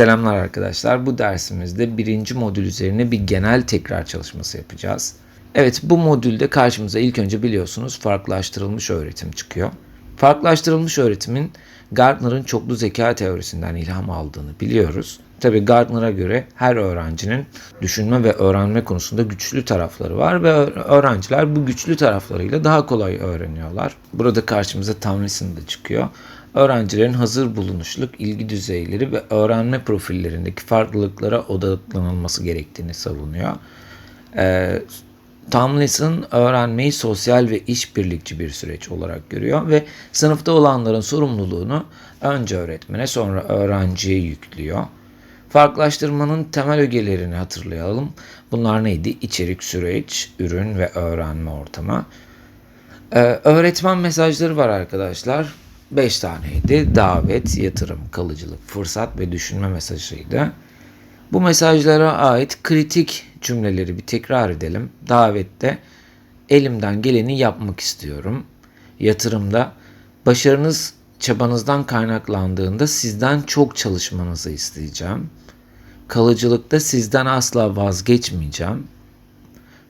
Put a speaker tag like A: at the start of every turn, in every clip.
A: Selamlar arkadaşlar. Bu dersimizde birinci modül üzerine bir genel tekrar çalışması yapacağız. Evet bu modülde karşımıza ilk önce biliyorsunuz farklılaştırılmış öğretim çıkıyor. Farklılaştırılmış öğretimin Gardner'ın çoklu zeka teorisinden ilham aldığını biliyoruz. Tabi Gardner'a göre her öğrencinin düşünme ve öğrenme konusunda güçlü tarafları var ve öğrenciler bu güçlü taraflarıyla daha kolay öğreniyorlar. Burada karşımıza Tomlinson da çıkıyor öğrencilerin hazır bulunuşluk ilgi düzeyleri ve öğrenme profillerindeki farklılıklara odaklanılması gerektiğini savunuyor. Ee, Tomlinson öğrenmeyi sosyal ve işbirlikçi bir süreç olarak görüyor ve sınıfta olanların sorumluluğunu önce öğretmene sonra öğrenciye yüklüyor. Farklılaştırmanın temel ögelerini hatırlayalım. Bunlar neydi? İçerik, süreç, ürün ve öğrenme ortamı. Ee, öğretmen mesajları var arkadaşlar. 5 taneydi. Davet, yatırım, kalıcılık, fırsat ve düşünme mesajıydı. Bu mesajlara ait kritik cümleleri bir tekrar edelim. Davette elimden geleni yapmak istiyorum. Yatırımda başarınız çabanızdan kaynaklandığında sizden çok çalışmanızı isteyeceğim. Kalıcılıkta sizden asla vazgeçmeyeceğim.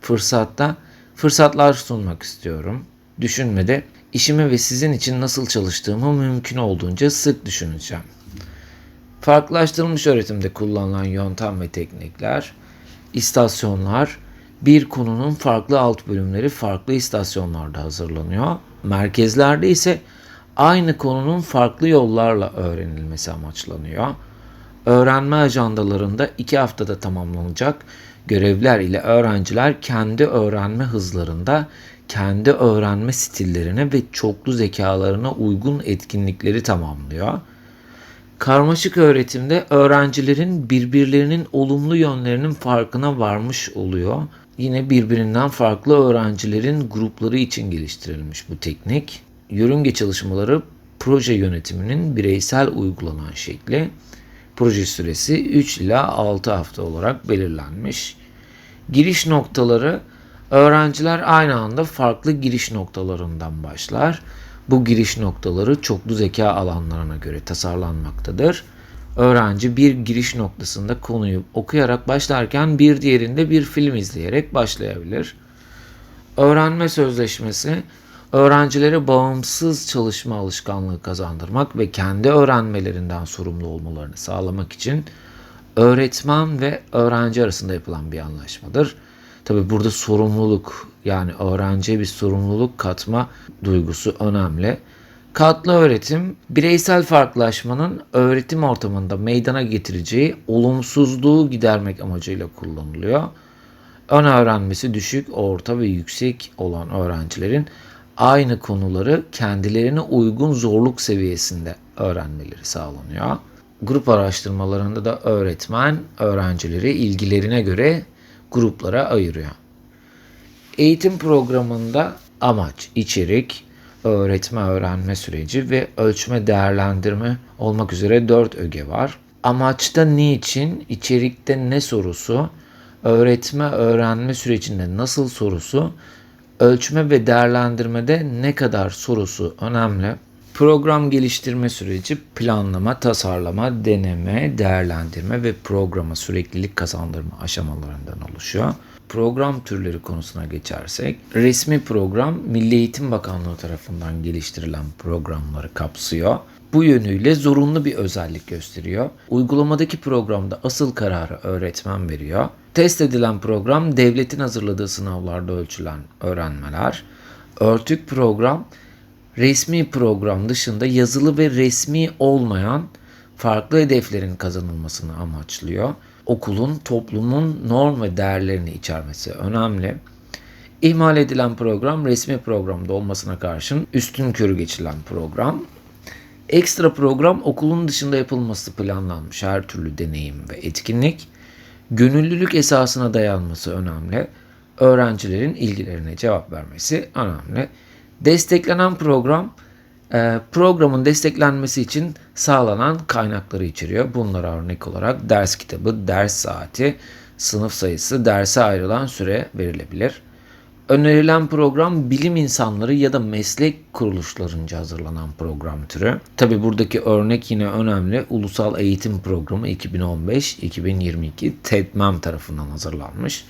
A: Fırsatta fırsatlar sunmak istiyorum. Düşünmede işimi ve sizin için nasıl çalıştığımı mümkün olduğunca sık düşüneceğim. Farklılaştırılmış öğretimde kullanılan yöntem ve teknikler, istasyonlar, bir konunun farklı alt bölümleri farklı istasyonlarda hazırlanıyor. Merkezlerde ise aynı konunun farklı yollarla öğrenilmesi amaçlanıyor. Öğrenme ajandalarında iki haftada tamamlanacak görevler ile öğrenciler kendi öğrenme hızlarında kendi öğrenme stillerine ve çoklu zekalarına uygun etkinlikleri tamamlıyor. Karmaşık öğretimde öğrencilerin birbirlerinin olumlu yönlerinin farkına varmış oluyor. Yine birbirinden farklı öğrencilerin grupları için geliştirilmiş bu teknik. Yörünge çalışmaları proje yönetiminin bireysel uygulanan şekli. Proje süresi 3 ila 6 hafta olarak belirlenmiş. Giriş noktaları Öğrenciler aynı anda farklı giriş noktalarından başlar. Bu giriş noktaları çoklu zeka alanlarına göre tasarlanmaktadır. Öğrenci bir giriş noktasında konuyu okuyarak başlarken bir diğerinde bir film izleyerek başlayabilir. Öğrenme sözleşmesi öğrencilere bağımsız çalışma alışkanlığı kazandırmak ve kendi öğrenmelerinden sorumlu olmalarını sağlamak için öğretmen ve öğrenci arasında yapılan bir anlaşmadır. Tabi burada sorumluluk yani öğrenciye bir sorumluluk katma duygusu önemli. Katlı öğretim, bireysel farklılaşmanın öğretim ortamında meydana getireceği olumsuzluğu gidermek amacıyla kullanılıyor. Ön öğrenmesi düşük, orta ve yüksek olan öğrencilerin aynı konuları kendilerine uygun zorluk seviyesinde öğrenmeleri sağlanıyor. Grup araştırmalarında da öğretmen öğrencileri ilgilerine göre gruplara ayırıyor. Eğitim programında amaç, içerik, öğretme öğrenme süreci ve ölçme değerlendirme olmak üzere dört öge var. Amaçta niçin, içerikte ne sorusu, öğretme öğrenme sürecinde nasıl sorusu, ölçme ve değerlendirmede ne kadar sorusu önemli. Program geliştirme süreci planlama, tasarlama, deneme, değerlendirme ve programa süreklilik kazandırma aşamalarından oluşuyor. Program türleri konusuna geçersek, resmi program Milli Eğitim Bakanlığı tarafından geliştirilen programları kapsıyor. Bu yönüyle zorunlu bir özellik gösteriyor. Uygulamadaki programda asıl kararı öğretmen veriyor. Test edilen program devletin hazırladığı sınavlarda ölçülen öğrenmeler. Örtük program resmi program dışında yazılı ve resmi olmayan farklı hedeflerin kazanılmasını amaçlıyor. Okulun toplumun norm ve değerlerini içermesi önemli. İhmal edilen program resmi programda olmasına karşın üstün körü geçilen program. Ekstra program okulun dışında yapılması planlanmış her türlü deneyim ve etkinlik. Gönüllülük esasına dayanması önemli. Öğrencilerin ilgilerine cevap vermesi önemli. Desteklenen program e, programın desteklenmesi için sağlanan kaynakları içeriyor. Bunlara örnek olarak ders kitabı, ders saati, sınıf sayısı, derse ayrılan süre verilebilir. Önerilen program bilim insanları ya da meslek kuruluşlarınca hazırlanan program türü. Tabi buradaki örnek yine önemli. Ulusal Eğitim Programı 2015-2022 TEDMEM tarafından hazırlanmış.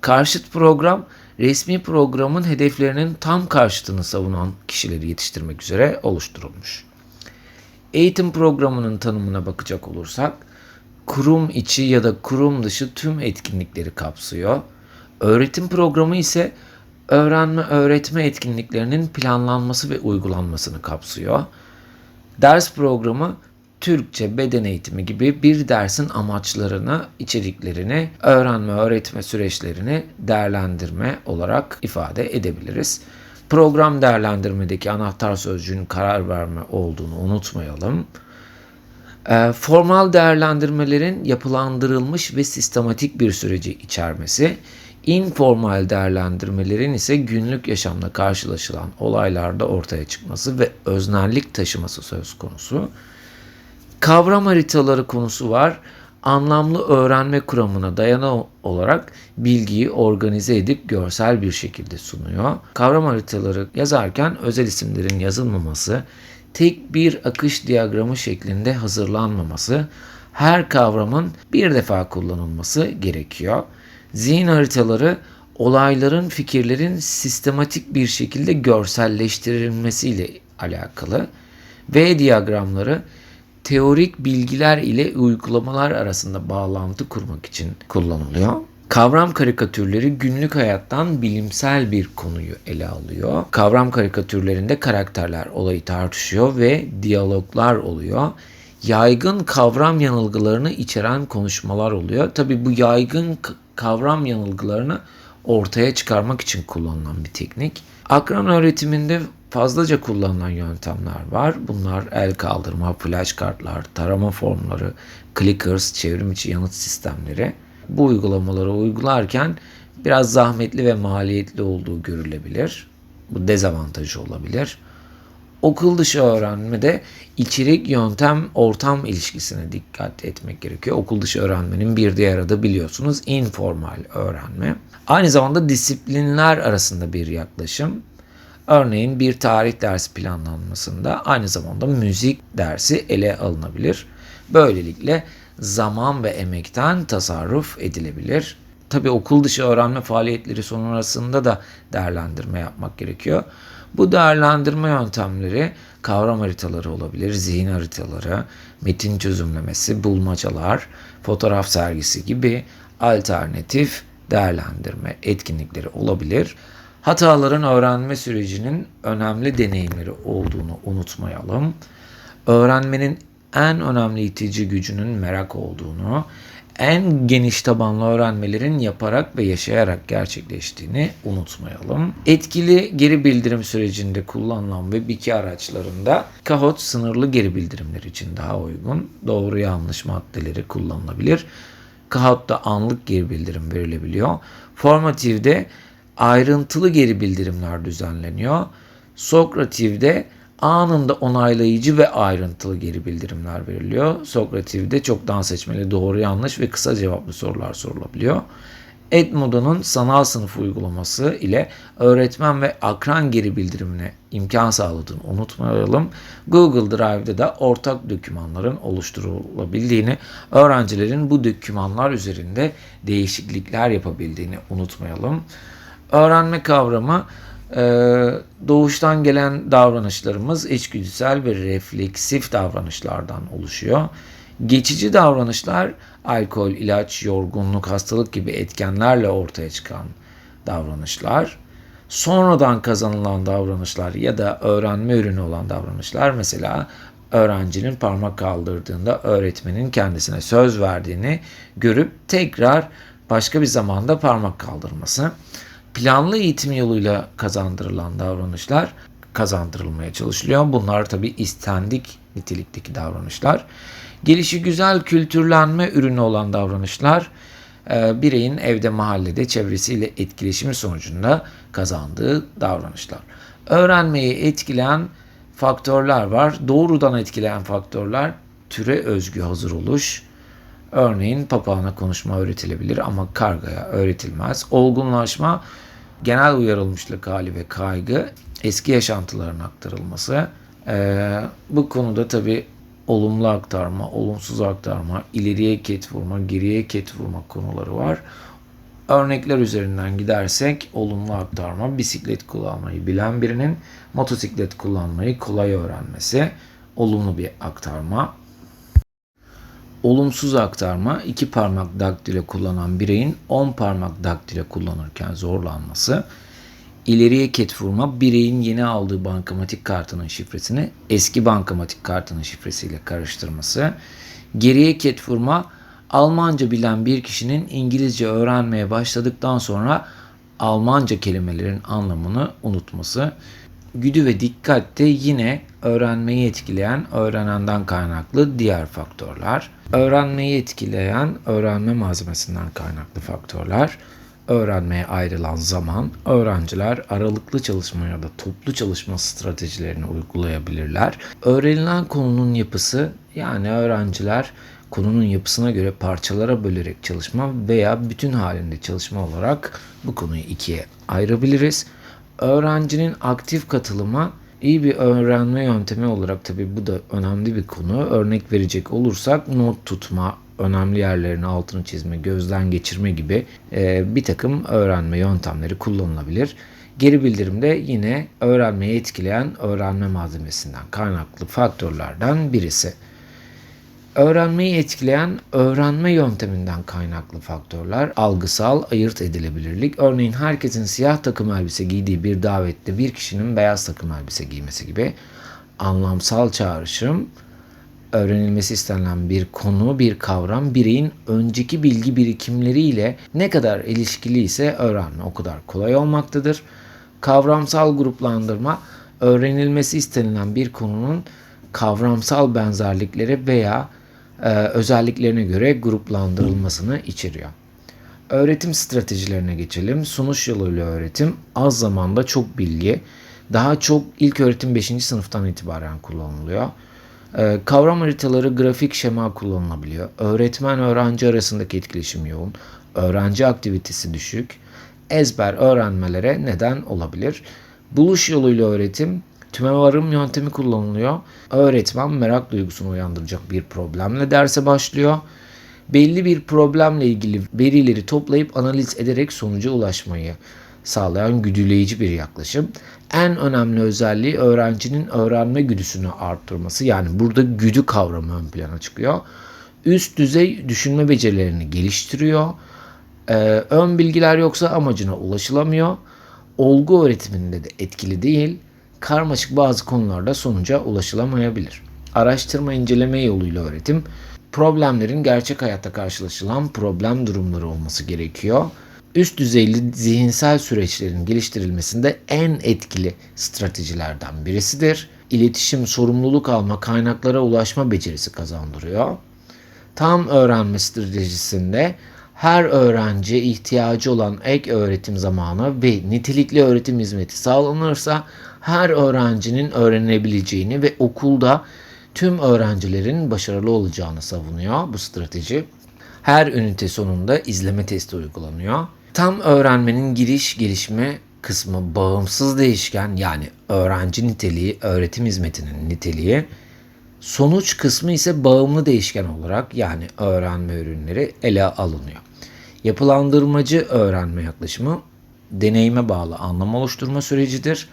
A: Karşıt program resmi programın hedeflerinin tam karşıtını savunan kişileri yetiştirmek üzere oluşturulmuş. Eğitim programının tanımına bakacak olursak kurum içi ya da kurum dışı tüm etkinlikleri kapsıyor. Öğretim programı ise öğrenme öğretme etkinliklerinin planlanması ve uygulanmasını kapsıyor. Ders programı Türkçe, beden eğitimi gibi bir dersin amaçlarını, içeriklerini, öğrenme, öğretme süreçlerini değerlendirme olarak ifade edebiliriz. Program değerlendirmedeki anahtar sözcüğün karar verme olduğunu unutmayalım. E, formal değerlendirmelerin yapılandırılmış ve sistematik bir süreci içermesi, informal değerlendirmelerin ise günlük yaşamda karşılaşılan olaylarda ortaya çıkması ve öznellik taşıması söz konusu. Kavram haritaları konusu var. Anlamlı öğrenme kuramına dayanan olarak bilgiyi organize edip görsel bir şekilde sunuyor. Kavram haritaları yazarken özel isimlerin yazılmaması, tek bir akış diyagramı şeklinde hazırlanmaması, her kavramın bir defa kullanılması gerekiyor. Zihin haritaları olayların, fikirlerin sistematik bir şekilde görselleştirilmesiyle alakalı. V diyagramları teorik bilgiler ile uygulamalar arasında bağlantı kurmak için kullanılıyor. Kavram karikatürleri günlük hayattan bilimsel bir konuyu ele alıyor. Kavram karikatürlerinde karakterler olayı tartışıyor ve diyaloglar oluyor. Yaygın kavram yanılgılarını içeren konuşmalar oluyor. Tabi bu yaygın kavram yanılgılarını ortaya çıkarmak için kullanılan bir teknik. Akran öğretiminde fazlaca kullanılan yöntemler var. Bunlar el kaldırma, flash kartlar, tarama formları, clickers, çevrim içi yanıt sistemleri. Bu uygulamaları uygularken biraz zahmetli ve maliyetli olduğu görülebilir. Bu dezavantajı olabilir. Okul dışı öğrenmede içerik, yöntem, ortam ilişkisine dikkat etmek gerekiyor. Okul dışı öğrenmenin bir diğer adı biliyorsunuz informal öğrenme. Aynı zamanda disiplinler arasında bir yaklaşım. Örneğin bir tarih dersi planlanmasında aynı zamanda müzik dersi ele alınabilir. Böylelikle zaman ve emekten tasarruf edilebilir. Tabi okul dışı öğrenme faaliyetleri sonrasında da değerlendirme yapmak gerekiyor. Bu değerlendirme yöntemleri kavram haritaları olabilir, zihin haritaları, metin çözümlemesi, bulmacalar, fotoğraf sergisi gibi alternatif değerlendirme etkinlikleri olabilir. Hataların öğrenme sürecinin önemli deneyimleri olduğunu unutmayalım. Öğrenmenin en önemli itici gücünün merak olduğunu, en geniş tabanlı öğrenmelerin yaparak ve yaşayarak gerçekleştiğini unutmayalım. Etkili geri bildirim sürecinde kullanılan Web2 araçlarında Kahoot sınırlı geri bildirimler için daha uygun. Doğru yanlış maddeleri kullanılabilir. Kahoot'ta anlık geri bildirim verilebiliyor. Formativ'de ayrıntılı geri bildirimler düzenleniyor. Sokrativ'de anında onaylayıcı ve ayrıntılı geri bildirimler veriliyor. Sokrativ'de çoktan seçmeli doğru yanlış ve kısa cevaplı sorular sorulabiliyor. Edmodo'nun sanal sınıf uygulaması ile öğretmen ve akran geri bildirimine imkan sağladığını unutmayalım. Google Drive'de de ortak dokümanların oluşturulabildiğini, öğrencilerin bu dokümanlar üzerinde değişiklikler yapabildiğini unutmayalım. Öğrenme kavramı e, doğuştan gelen davranışlarımız içgüdüsel ve refleksif davranışlardan oluşuyor. Geçici davranışlar alkol, ilaç, yorgunluk, hastalık gibi etkenlerle ortaya çıkan davranışlar. Sonradan kazanılan davranışlar ya da öğrenme ürünü olan davranışlar mesela öğrencinin parmak kaldırdığında öğretmenin kendisine söz verdiğini görüp tekrar başka bir zamanda parmak kaldırması planlı eğitim yoluyla kazandırılan davranışlar kazandırılmaya çalışılıyor. Bunlar tabi istendik nitelikteki davranışlar. Gelişi güzel kültürlenme ürünü olan davranışlar e, bireyin evde mahallede çevresiyle etkileşimi sonucunda kazandığı davranışlar. Öğrenmeyi etkileyen faktörler var. Doğrudan etkileyen faktörler türe özgü hazır oluş, Örneğin papağana konuşma öğretilebilir ama kargaya öğretilmez. Olgunlaşma genel uyarılmışlık hali ve kaygı, eski yaşantıların aktarılması. Ee, bu konuda tabii olumlu aktarma, olumsuz aktarma, ileriye ket vurma, geriye ket vurma konuları var. Örnekler üzerinden gidersek olumlu aktarma, bisiklet kullanmayı bilen birinin motosiklet kullanmayı kolay öğrenmesi, olumlu bir aktarma. Olumsuz aktarma, iki parmak daktilo kullanan bireyin 10 parmak daktilo kullanırken zorlanması. İleriye ket vurma, bireyin yeni aldığı bankamatik kartının şifresini eski bankamatik kartının şifresiyle karıştırması. Geriye ket vurma, Almanca bilen bir kişinin İngilizce öğrenmeye başladıktan sonra Almanca kelimelerin anlamını unutması. Güdü ve dikkat de yine öğrenmeyi etkileyen öğrenenden kaynaklı diğer faktörler. Öğrenmeyi etkileyen öğrenme malzemesinden kaynaklı faktörler. Öğrenmeye ayrılan zaman, öğrenciler aralıklı çalışma ya da toplu çalışma stratejilerini uygulayabilirler. Öğrenilen konunun yapısı yani öğrenciler konunun yapısına göre parçalara bölerek çalışma veya bütün halinde çalışma olarak bu konuyu ikiye ayırabiliriz. Öğrencinin aktif katılımı iyi bir öğrenme yöntemi olarak tabii bu da önemli bir konu. Örnek verecek olursak not tutma, önemli yerlerini altını çizme, gözden geçirme gibi e, bir takım öğrenme yöntemleri kullanılabilir. Geri bildirimde yine öğrenmeyi etkileyen öğrenme malzemesinden kaynaklı faktörlerden birisi. Öğrenmeyi etkileyen öğrenme yönteminden kaynaklı faktörler algısal ayırt edilebilirlik. Örneğin herkesin siyah takım elbise giydiği bir davette bir kişinin beyaz takım elbise giymesi gibi anlamsal çağrışım öğrenilmesi istenilen bir konu, bir kavram bireyin önceki bilgi birikimleriyle ne kadar ilişkili ise öğrenme o kadar kolay olmaktadır. Kavramsal gruplandırma öğrenilmesi istenilen bir konunun kavramsal benzerlikleri veya özelliklerine göre gruplandırılmasını içeriyor. Öğretim stratejilerine geçelim. Sunuş yoluyla öğretim az zamanda çok bilgi. Daha çok ilk öğretim 5. sınıftan itibaren kullanılıyor. Ee, kavram haritaları grafik şema kullanılabiliyor. Öğretmen öğrenci arasındaki etkileşim yoğun. Öğrenci aktivitesi düşük. Ezber öğrenmelere neden olabilir. Buluş yoluyla öğretim tümevarım yöntemi kullanılıyor. Öğretmen merak duygusunu uyandıracak bir problemle derse başlıyor. Belli bir problemle ilgili verileri toplayıp analiz ederek sonuca ulaşmayı sağlayan güdüleyici bir yaklaşım. En önemli özelliği öğrencinin öğrenme güdüsünü arttırması. Yani burada güdü kavramı ön plana çıkıyor. Üst düzey düşünme becerilerini geliştiriyor. Ee, ön bilgiler yoksa amacına ulaşılamıyor. Olgu öğretiminde de etkili değil. Karmaşık bazı konularda sonuca ulaşılamayabilir. Araştırma inceleme yoluyla öğretim problemlerin gerçek hayatta karşılaşılan problem durumları olması gerekiyor üst düzeyli zihinsel süreçlerin geliştirilmesinde en etkili stratejilerden birisidir. İletişim, sorumluluk alma, kaynaklara ulaşma becerisi kazandırıyor. Tam öğrenme stratejisinde her öğrenci ihtiyacı olan ek öğretim zamanı ve nitelikli öğretim hizmeti sağlanırsa her öğrencinin öğrenebileceğini ve okulda tüm öğrencilerin başarılı olacağını savunuyor bu strateji. Her ünite sonunda izleme testi uygulanıyor. Tam öğrenmenin giriş gelişme kısmı bağımsız değişken yani öğrenci niteliği, öğretim hizmetinin niteliği. Sonuç kısmı ise bağımlı değişken olarak yani öğrenme ürünleri ele alınıyor. Yapılandırmacı öğrenme yaklaşımı deneyime bağlı anlam oluşturma sürecidir.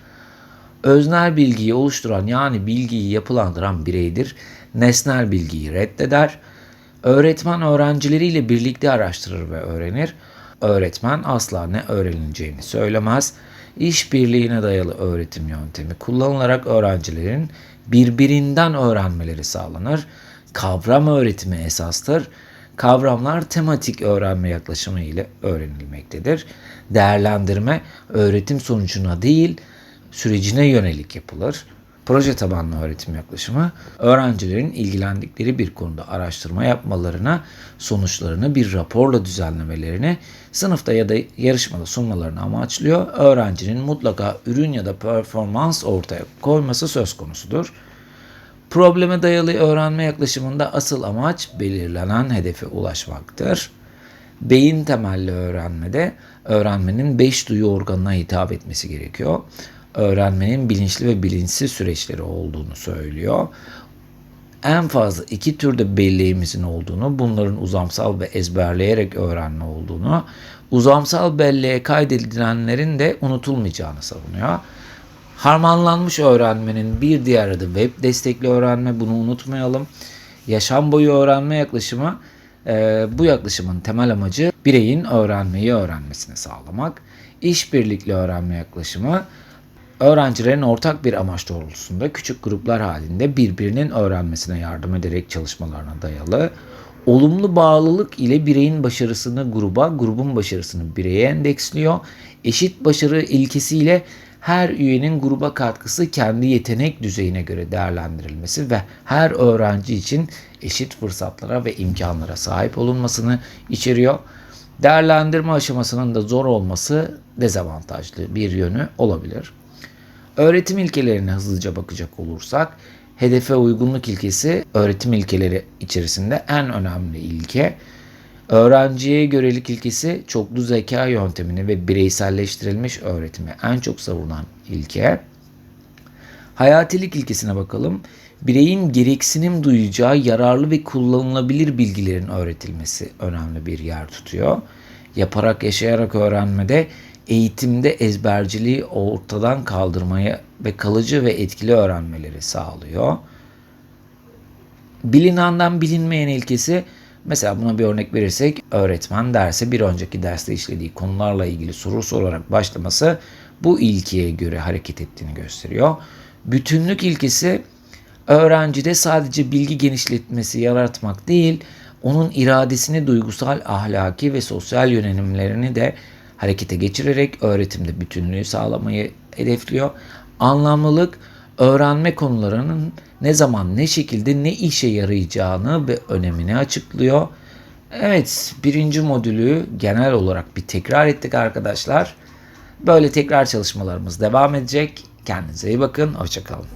A: Öznel bilgiyi oluşturan yani bilgiyi yapılandıran bireydir. Nesnel bilgiyi reddeder. Öğretmen öğrencileriyle birlikte araştırır ve öğrenir. Öğretmen asla ne öğrenileceğini söylemez. İşbirliğine dayalı öğretim yöntemi kullanılarak öğrencilerin birbirinden öğrenmeleri sağlanır. Kavram öğretimi esastır. Kavramlar tematik öğrenme yaklaşımı ile öğrenilmektedir. Değerlendirme öğretim sonucuna değil, sürecine yönelik yapılır. Proje tabanlı öğretim yaklaşımı öğrencilerin ilgilendikleri bir konuda araştırma yapmalarına, sonuçlarını bir raporla düzenlemelerini, sınıfta ya da yarışmada sunmalarını amaçlıyor. Öğrencinin mutlaka ürün ya da performans ortaya koyması söz konusudur. Probleme dayalı öğrenme yaklaşımında asıl amaç belirlenen hedefe ulaşmaktır. Beyin temelli öğrenmede öğrenmenin beş duyu organına hitap etmesi gerekiyor. Öğrenmenin bilinçli ve bilinçsiz süreçleri olduğunu söylüyor. En fazla iki türde belleğimizin olduğunu, bunların uzamsal ve ezberleyerek öğrenme olduğunu, uzamsal belleğe kaydedilenlerin de unutulmayacağını savunuyor. Harmanlanmış öğrenmenin bir diğer adı web destekli öğrenme, bunu unutmayalım. Yaşam boyu öğrenme yaklaşımı, e, bu yaklaşımın temel amacı bireyin öğrenmeyi öğrenmesini sağlamak. İşbirlikli öğrenme yaklaşımı, öğrencilerin ortak bir amaç doğrultusunda küçük gruplar halinde birbirinin öğrenmesine yardım ederek çalışmalarına dayalı. Olumlu bağlılık ile bireyin başarısını gruba, grubun başarısını bireye endeksliyor. Eşit başarı ilkesiyle her üyenin gruba katkısı kendi yetenek düzeyine göre değerlendirilmesi ve her öğrenci için eşit fırsatlara ve imkanlara sahip olunmasını içeriyor. Değerlendirme aşamasının da zor olması dezavantajlı bir yönü olabilir. Öğretim ilkelerine hızlıca bakacak olursak, hedefe uygunluk ilkesi öğretim ilkeleri içerisinde en önemli ilke. Öğrenciye görelik ilkesi çoklu zeka yöntemini ve bireyselleştirilmiş öğretimi en çok savunan ilke. Hayatilik ilkesine bakalım. Bireyin gereksinim duyacağı yararlı ve kullanılabilir bilgilerin öğretilmesi önemli bir yer tutuyor. Yaparak yaşayarak öğrenmede eğitimde ezberciliği ortadan kaldırmayı ve kalıcı ve etkili öğrenmeleri sağlıyor. Bilinenden bilinmeyen ilkesi mesela buna bir örnek verirsek öğretmen derse bir önceki derste işlediği konularla ilgili soru sorarak başlaması bu ilkeye göre hareket ettiğini gösteriyor. Bütünlük ilkesi öğrencide sadece bilgi genişletmesi yaratmak değil, onun iradesini duygusal, ahlaki ve sosyal yönelimlerini de harekete geçirerek öğretimde bütünlüğü sağlamayı hedefliyor. Anlamlılık öğrenme konularının ne zaman ne şekilde ne işe yarayacağını ve önemini açıklıyor. Evet birinci modülü genel olarak bir tekrar ettik arkadaşlar. Böyle tekrar çalışmalarımız devam edecek. Kendinize iyi bakın. Hoşçakalın.